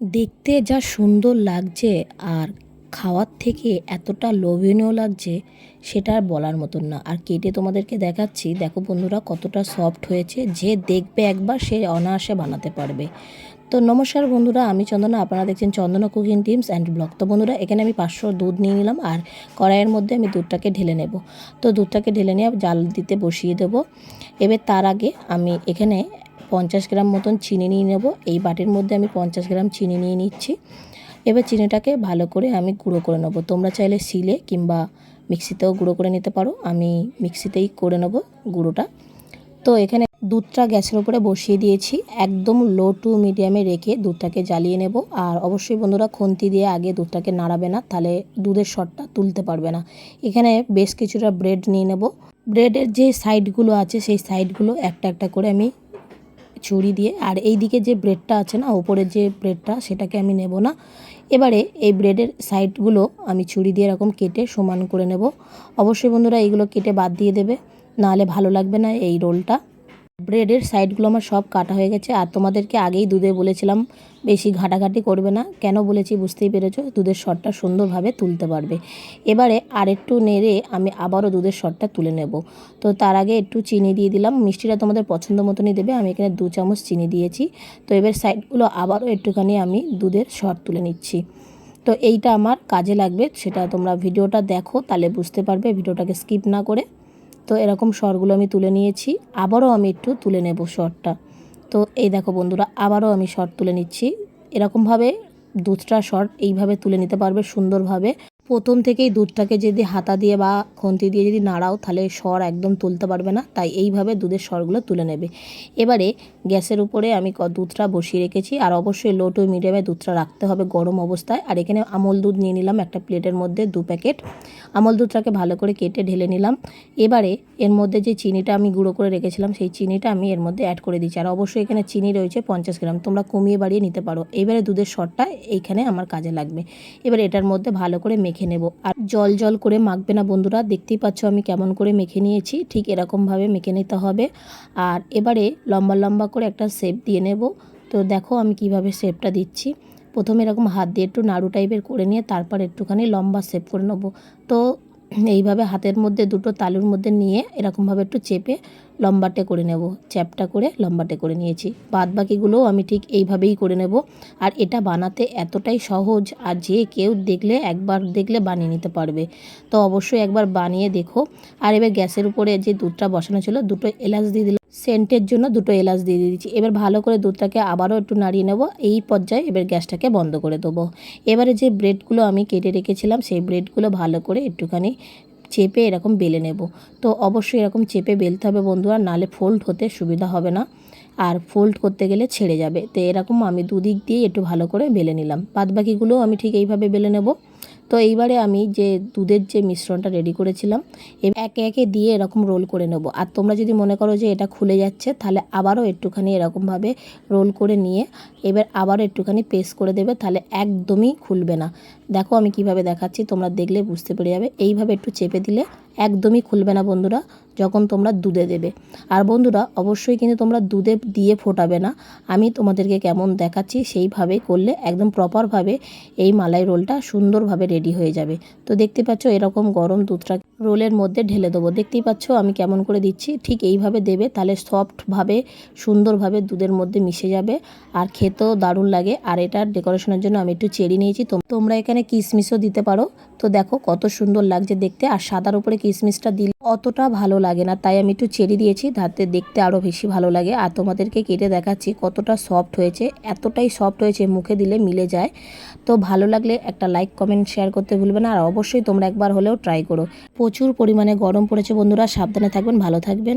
দেখতে যা সুন্দর লাগছে আর খাওয়ার থেকে এতটা লোভনীয় লাগছে, সেটা আর বলার মতন না। আর কেটে তোমাদেরকে দেখাচ্ছি, দেখো বন্ধুরা কতটা সফট হয়েছে, যে দেখবে একবার সে অনায়াসে বানাতে পারবে। তো নমস্কার বন্ধুরা, আমি চন্দনা, আপনারা দেখছেন Chandana cooking tips and blog. তো বন্ধুরা, এখানে আমি পাঁচশো দুধ নিয়ে নিলাম আর কড়াইয়ের মধ্যে আমি দুধটাকে ঢেলে নেব। তো দুধটাকে ঢেলে নিয়ে জাল দিতে বসিয়ে দেবো। এবার তার আগে আমি এখানে পঞ্চাশ গ্রাম মতন চিনি নিয়ে নেব। এই বাটির মধ্যে আমি পঞ্চাশ গ্রাম চিনি নিয়ে নিচ্ছি। এবার চিনিটাকে ভালো করে আমি গুঁড়ো করে নেব। তোমরা চাইলে শিলে কিংবা মিক্সিতেও গুঁড়ো করে নিতে পারো। আমি মিক্সিতেই করে নেব গুঁড়োটা। তো এখানে দুধটা গ্যাসের উপরে বসিয়ে দিয়েছি। একদম লো টু মিডিয়ামে রেখে দুধটাকে জ্বালিয়ে নেব। আর অবশ্যই বন্ধুরা খুন্তি দিয়ে আগে দুধটাকে নাড়াবে না, তাহলে দুধের শটটা তুলতে পারবে না। এখানে বেশ কিছুটা ব্রেড নিয়ে নেব। ব্রেডের যে সাইডগুলো আছে, সেই সাইডগুলো একটা একটা করে আমি ছুরি দিয়ে, আর এই দিকে যে ব্রেডটা আছে না, ওপরের যে ব্রেডটা, সেটাকে আমি নেব না। এবারে এই ব্রেডের সাইডগুলো আমি ছুরি দিয়ে এরকম কেটে সমান করে নেব। অবশ্যই বন্ধুরা, এইগুলো কেটে বাদ দিয়ে দেবে, নাহলে ভালো লাগবে না এই রোলটা। ব্রেডের সাইডগুলো আমার সব কাটা হয়ে গেছে। আর তোমাদেরকে আগেই দুধে বলেছিলাম, বেশি ঘাটাঘাটি করবে না। কেন বলেছি বুঝতেই পেরেছ? দুধের শটটা সুন্দরভাবে তুলতে পারবে। এবারে আরেকটু নেড়ে আমি আবারও দুধের শটটা তুলে নেব। তো তার আগে একটু চিনি দিয়ে দিলাম। মিষ্টিটা তোমাদের পছন্দ মতনই দেবে, আমি এখানে দু চামচ চিনি দিয়েছি। তো এবার সাইডগুলো আবারও একটুখানি আমি দুধের শট তুলে নিচ্ছি। তো এইটা আমার কাজে লাগবে, সেটা তোমরা ভিডিওটা দেখো, তাহলে বুঝতে পারবে, ভিডিওটাকে স্কিপ না করে। তো এরকম স্বরগুলো আমি তুলে নিয়েছি, আবারও আমি একটু তুলে নেব স্বরটা। তো এই দেখো বন্ধুরা, আবারও আমি স্বর তুলে নিচ্ছি। এরকমভাবে দুধটা শর্ট এইভাবে তুলে নিতে পারবে সুন্দরভাবে। প্রথম থেকেই দুধটাকে যদি হাতা দিয়ে বা খন্তি দিয়ে যদি নাড়াও, তাহলে স্বর একদম তুলতে পারবে না। তাই এইভাবে দুধের স্বরগুলো তুলে নেবে। এবারে গ্যাসের উপরে আমি দুধটা বসিয়ে রেখেছি। আর অবশ্যই লো টু মিডিয়ামে দুধটা রাখতে হবে গরম অবস্থায়। আর এখানে আমল দুধ নিয়ে নিলাম একটা প্লেটের মধ্যে দু প্যাকেট। আমল দুধটাকে ভালো করে কেটে ঢেলে নিলাম। এবারে এর মধ্যে যে চিনিটা আমি গুঁড়ো করে রেখেছিলাম, সেই চিনিটা আমি এর মধ্যে অ্যাড করে দিচ্ছি। আর অবশ্যই এখানে চিনি রয়েছে পঞ্চাশ গ্রাম। তোমরা কমিয়ে বাড়িয়ে নিতে পারো। এবারে দুধের শটটা এইখানে আমার কাজে লাগবে। এবার এটার মধ্যে ভালো করে মেখে নেব। আর জল জল করে মাখবে না বন্ধুরা, দেখতেই পাচ্ছ আমি কেমন করে মেখে নিয়েছি, ঠিক এরকমভাবে মেখে নিতে হবে। আর এবারে লম্বা লম্বা করে একটা শেপ দিয়ে নেব। তো দেখো আমি কীভাবে শেপটা দিচ্ছি। প্রথমে এরকম হাত দিয়ে একটু নাড়ু টাইপের করে নিয়ে তারপর একটুখানি লম্বা শেপ করে নেব। তো এইভাবে হাতের মধ্যে দুটো তালুর মধ্যে নিয়ে এরকমভাবে একটু চেপে লম্বাটে করে নেব। চ্যাপটা করে লম্বাটে করে নিয়েছি। বাদ বাকিগুলোও আমি ঠিক এইভাবেই করে নেব। আর এটা বানাতে এতটাই সহজ, আর যে কেউ দেখলে একবার দেখলে বানিয়ে নিতে পারবে। তো অবশ্যই একবার বানিয়ে দেখো। আর এবার গ্যাসের উপরে যে দুধটা বসানো ছিল, দুটো এলাচ দিয়ে দিলাম। সেন্টের জন্য দুটো এলাচ দিয়ে দিয়েছি এবার ভালো করে দুধটাকে আবারও একটু নাড়িয়ে নেব। এই পর্যায়ে এবার গ্যাসটাকে বন্ধ করে দেবো। এবারে যে ব্রেডগুলো আমি কেটে রেখেছিলাম, সেই ব্রেডগুলো ভালো করে একটুখানি চেপে এরকম বেলে নেব। তো অবশ্যই এরকম চেপে বেলতে হবে বন্ধুরা, নালে ফোল্ড হতে সুবিধা হবে না। আর ফোল্ড করতে গেলে ছেড়ে যাবে। তো এরকম আমি দুদিক দিয়ে একটু ভালো করে বেলে নিলাম। বাদবাকিগুলোও আমি ঠিক এইভাবে বেলে নেব। তো এইবারে আমি যে দুধের যে মিশ্রণটা রেডি করেছিলাম একে একে দিয়ে এরকম রোল করে নেব। আর তোমরা যদি মনে করো যে এটা খুলে যাচ্ছে, তাহলে আবারও একটুখানি এরকমভাবে রোল করে নিয়ে এবার আবারও একটুখানি পেস্ট করে দেবে, তাহলে একদমই খুলবে না। দেখো আমি কীভাবে দেখাচ্ছি, তোমরা দেখলে বুঝতে পেরে যাবে। এইভাবে একটু চেপে দিলে একদমই খুলবে না বন্ধুরা, যখন তোমরা দুধে দেবে। আর বন্ধুরা, অবশ্যই কিন্তু তোমরা দুধে দিয়ে ফোটাবে না। আমি তোমাদেরকে কেমন দেখাচ্ছি, সেইভাবে করলে একদম প্রপারভাবে এই মালাই রোলটা সুন্দরভাবে রেডি হয়ে যাবে। তো দেখতে পাচ্ছ, এরকম গরম দুধটা রোলের মধ্যে ঢেলে দেবো। দেখতেই পাচ্ছ আমি কেমন করে দিচ্ছি? ঠিক এইভাবে দেবে, তাহলে সফটভাবে, সুন্দরভাবে দুধের মধ্যে মিশে যাবে। আর খেতেও দারুণ লাগে। আর এটার ডেকোরেশনের জন্য আমি একটু চেরি নিয়েছি। তোমরা এখানে কিশমিশও দিতে পারো। তো দেখো কত সুন্দর লাগছে দেখতে। আর সাদার উপরে কিশমিশটা দিলে অতটা ভালো লাগে না। তাই আমি একটু ছেড়ে দিয়েছি, তাতে দেখতে আরও বেশি ভালো লাগে। আর তোমাদেরকে কেটে দেখাচ্ছি কতটা সফট হয়েছে। এতটাই সফট হয়েছে, মুখে দিলে মিলে যায়। তো ভালো লাগলে একটা লাইক কমেন্ট শেয়ার করতে ভুলবে না। আর অবশ্যই তোমরা একবার হলেও ট্রাই করো। প্রচুর পরিমাণে গরম পড়েছে বন্ধুরা, সাবধানে থাকবেন, ভালো থাকবেন।